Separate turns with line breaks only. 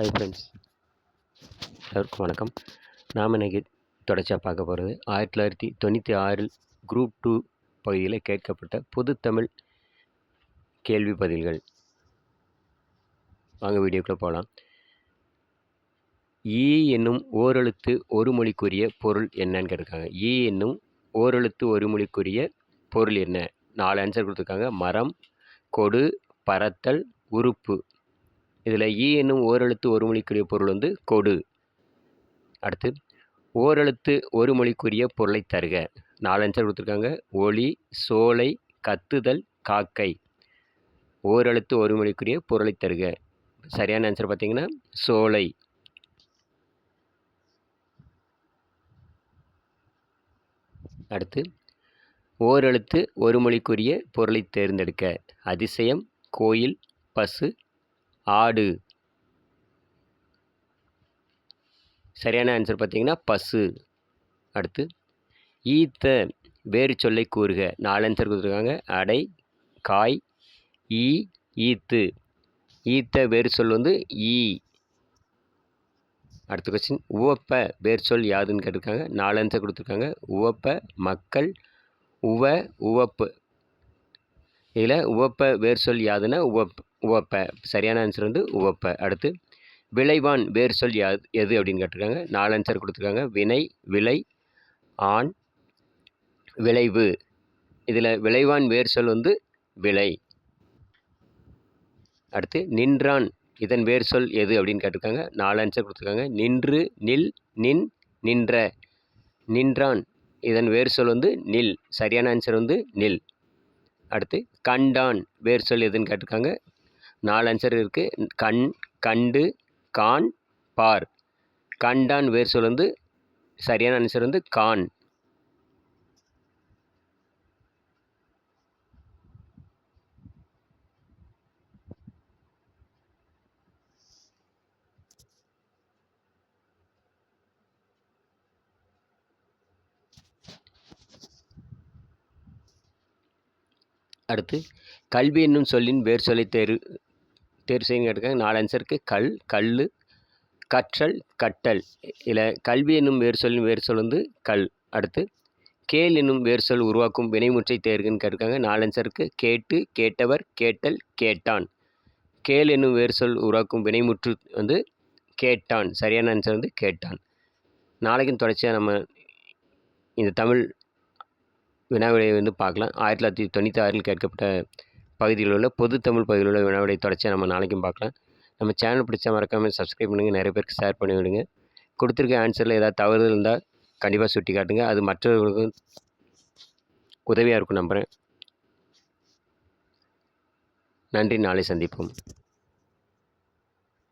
Hi friends எல்லோருக்கும் வணக்கம். நாம் இன்றைக்கி தொடர்ச்சியாக பார்க்க போகிறது ஆயிரத்தி தொள்ளாயிரத்தி தொண்ணூற்றி ஆறில் குரூப் டூ பகுதியில் கேட்கப்பட்ட பொதுத்தமிழ் கேள்வி பதில்கள். வாங்க வீடியோக்குள்ளே போகலாம். ஈ என்னும் ஓரெழுத்து ஒரு மொழிக்குரிய பொருள் என்னன்னு கேட்டிருக்காங்க. ஈ என்னும் ஓரெழுத்து ஒரு மொழிக்குரிய பொருள் என்ன? நாலு ஆன்சர் கொடுத்துருக்காங்க. மரம் கொடு பறத்தல் உறுப்பு. இதில் ஈ என்னும் ஓரெழுத்து ஒரு மொழிக்குரிய பொருள் வந்து கொடு. அடுத்து ஓரெழுத்து ஒரு மொழிக்குரிய பொருளை தருக. நாலு ஆன்சர் கொடுத்துருக்காங்க. ஒளி சோலை கத்துதல் காக்கை. ஓரெழுத்து ஒரு மொழிக்குரிய பொருளை தருக. சரியான ஆன்சர் பார்த்தீங்கன்னா சோலை. அடுத்து ஓரெழுத்து ஒரு மொழிக்குரிய பொருளை தேர்ந்தெடுக்க. அதிசயம் கோயில் பசு ஆடு. சரியான ஆன்சர் பார்த்தீங்கன்னா பசு. அடுத்து ஈத்த வேறு சொல்லை கூறுக. நாலு ஆன்சர் கொடுத்துருக்காங்க. அடை காய் ஈ ஈத்து. ஈத்த வேறு சொல் வந்து ஈ. அடுத்த கொஸ்டின் உவப்ப வேர் சொல் யாதுன்னு கேட்டிருக்காங்க. நாலு ஆன்சர் கொடுத்துருக்காங்க. உவப்ப மக்கள் உவ உவப்பு. இதில் உவப்ப வேர் சொல் யாதுன்னா உவப்பு உவப்ப சரியான ஆன்சர் வந்து உவப்ப. அடுத்து விளைவான் வேர் சொல் யாது எது அப்படின்னு கேட்டிருக்காங்க. நாலு ஆன்சர் கொடுத்துருக்காங்க. வினை விலை ஆண் விளைவு. இதில் விளைவான் வேர் சொல் வந்து விலை அடுத்து நின்றான். இதன் வேர் சொல் எது அப்படின்னு கேட்டிருக்காங்க. நாலு ஆன்சர் கொடுத்துருக்காங்க. நின்று நில் நின் நின்ற. நின்றான். இதன் வேர் சொல் வந்து நில். சரியான ஆன்சர் வந்து நில். அடுத்து கண்டான். வேர் சொல் எதுன்னு கேட்டிருக்காங்க. நாலு ஆன்சர் இருக்குது கண் கண்டு கான் பார். கண்டான் வேர் சொல் வந்து சரியான ஆன்சர் வந்து கான் அடுத்து கல்வி என்னும் சொல்லின் வேர் சொல்லை தேர்வு தேர்வு செய்யுங்க கேட்டிருக்காங்க. நாலு ஆன்சருக்கு கல் கல் கற்றல் கட்டல். இதில் கல்வி என்னும் வேறு சொல்லும் வேறு சொல் வந்து கல். அடுத்து கேள் என்னும் வேறு சொல் உருவாக்கும் வினைமுற்றை தேர்வுன்னு கேட்டிருக்காங்க. நாலு ஆன்சருக்கு கேட்டு கேட்டவர் கேட்டல் கேட்டான். கேள் என்னும் வேறு சொல் உருவாக்கும் வினைமுற்று வந்து கேட்டான். சரியான ஆன்சர் வந்து கேட்டான். நாளைக்கும் தொடர்ச்சியாக நம்ம இந்த தமிழ் வினாவிடையை வந்து பார்க்கலாம். ஆயிரத்தி தொள்ளாயிரத்தி தொண்ணூற்றி ஆறில் கேட்கப்பட்ட பகுதியில் உள்ள பொது தமிழ் பகுதியில் உள்ள வினாவிடை தொடர்ச்சியாக நம்ம நாளைக்கும் பார்க்கலாம். நம்ம சேனல் பிடிச்சா மறக்காமல் சப்ஸ்கிரைப் பண்ணுங்கள் நிறைய பேருக்கு ஷேர் பண்ணி விடுங்க. கொடுத்துருக்க ஆன்சரில் ஏதாவது தவறுதல் இருந்தால் கண்டிப்பாக சுட்டி காட்டுங்க. அது மற்றவர்களுக்கும் உதவியாக இருக்கும் நம்புகிறேன் நன்றி. நாளை சந்திப்போம்.